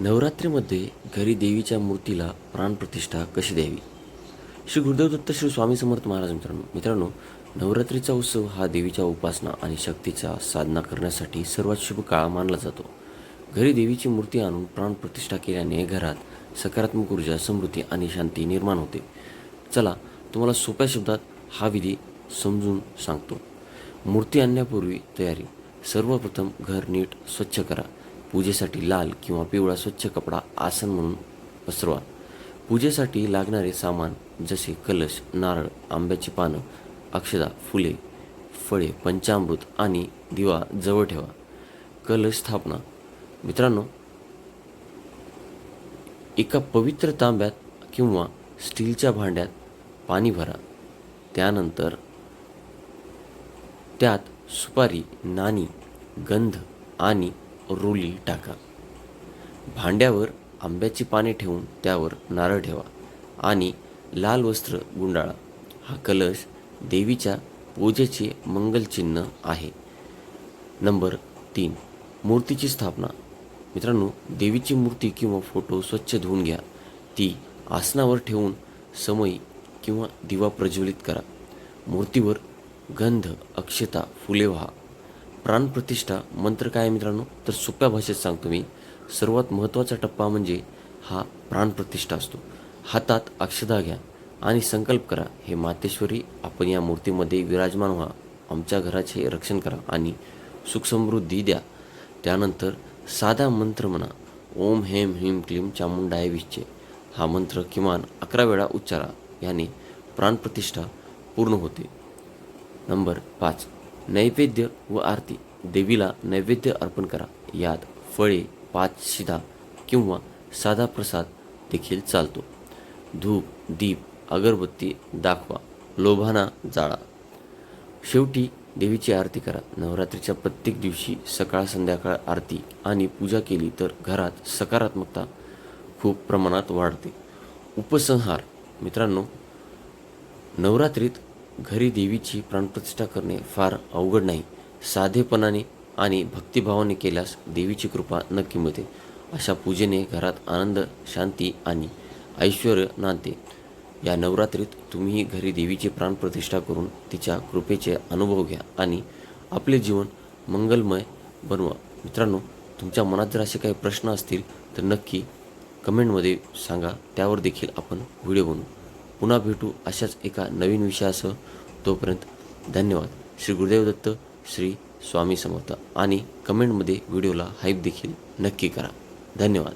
नवरात्रीमध्ये घरी देवीच्या मूर्तीला प्राणप्रतिष्ठा कशी द्यावी? श्री गुरुदेव दत्त श्री स्वामी समर्थ महाराज मित्रांनो मित्रांनो नवरात्रीचा उत्सव हा देवीच्या उपासना आणि शक्तीचा साधना करण्यासाठी सर्वात शुभ काळ मानला जातो. घरी देवीची मूर्ती आणून प्राणप्रतिष्ठा केल्याने घरात सकारात्मक ऊर्जा समृद्धी आणि शांती निर्माण होते. चला तुम्हाला सोप्या शब्दात हा विधी समजून सांगतो. मूर्ती आणण्यापूर्वी तयारी. सर्वप्रथम घर नीट स्वच्छ करा. पूजेसाठी लाल किंवा पिवळा स्वच्छ कपडा आसन म्हणून पसरवा. पूजेसाठी लागणारे सामान जसे कलश नारळ आंब्याची पानं अक्षदा फुले फळे पंचामृत आणि दिवा जवळ ठेवा. कलश स्थापना. मित्रांनो एका पवित्र तांब्यात किंवा स्टीलच्या भांड्यात पाणी भरा. त्यानंतर त्यात सुपारी नाणी गंध आणि रुली टाका. भांड्यावर आंब्याची पाने ठेवून त्यावर नारळ ठेवा आणि लाल वस्त्र गुंडाळा. हा कलश देवीच्या पूजेचे मंगलचिन्ह आहे. नंबर तीन. मूर्तीची स्थापना. मित्रांनो देवीची मूर्ती किंवा फोटो स्वच्छ धुवून घ्या. ती आसनावर ठेवून समयी किंवा दिवा प्रज्वलित करा. मूर्तीवर गंध अक्षता फुले व्हा. प्राणप्रतिष्ठा मंत्र काय आहे मित्रांनो? तर सोप्या भाषेत सांगतो मी. सर्वात महत्त्वाचा टप्पा म्हणजे हा प्राणप्रतिष्ठा असतो. हातात अक्षदा घ्या आणि संकल्प करा हे मातेश्वरी आपण या मूर्तीमध्ये विराजमान व्हा. आमच्या घराचे रक्षण करा आणि सुखसमृद्धी द्या. त्यानंतर साधा मंत्र म्हणा ओम हेम ह्रीम क्लीम चामुंडाय विश्चे हा मंत्र किमान अकरा वेळा उच्चारा. याने प्राणप्रतिष्ठा पूर्ण होते. नंबर पाच. नैवेद्य व आरती. देवीला नैवेद्य अर्पण करा. यात फळे पाच शिधा किंवा साधा प्रसाद देखील चालतो. धूप दीप अगरबत्ती दाखवा. लोभाना जाळा. शेवटी देवीची आरती करा. नवरात्रीच्या प्रत्येक दिवशी सकाळ संध्याकाळ आरती आणि पूजा केली तर घरात सकारात्मकता खूप प्रमाणात वाढते. उपसंहार. मित्रांनो नवरात्रीत घरी देवीची प्राणप्रतिष्ठा करणे फार अवघड नाही. साधेपणाने आणि भक्तिभावाने केल्यास देवीची कृपा नक्की मिळते. अशा पूजेने घरात आनंद शांती आणि ऐश्वर नांदते. या नवरात्रीत तुम्ही घरी देवीची प्राणप्रतिष्ठा करून तिच्या कृपेचे अनुभव घ्या आणि आपले जीवन मंगलमय बनवा. मित्रांनो तुमच्या मनात जर असे काही प्रश्न असतील तर नक्की कमेंटमध्ये सांगा. त्यावर देखील आपण व्हिडिओ बनवू. पुन्हा भेटू अशाच एका नवीन विषयासह. तोपर्यंत धन्यवाद. श्री गुरुदेव दत्त श्री स्वामी समर्थ. आणि कमेंटमध्ये व्हिडिओला हाईप देखील नक्की करा. धन्यवाद.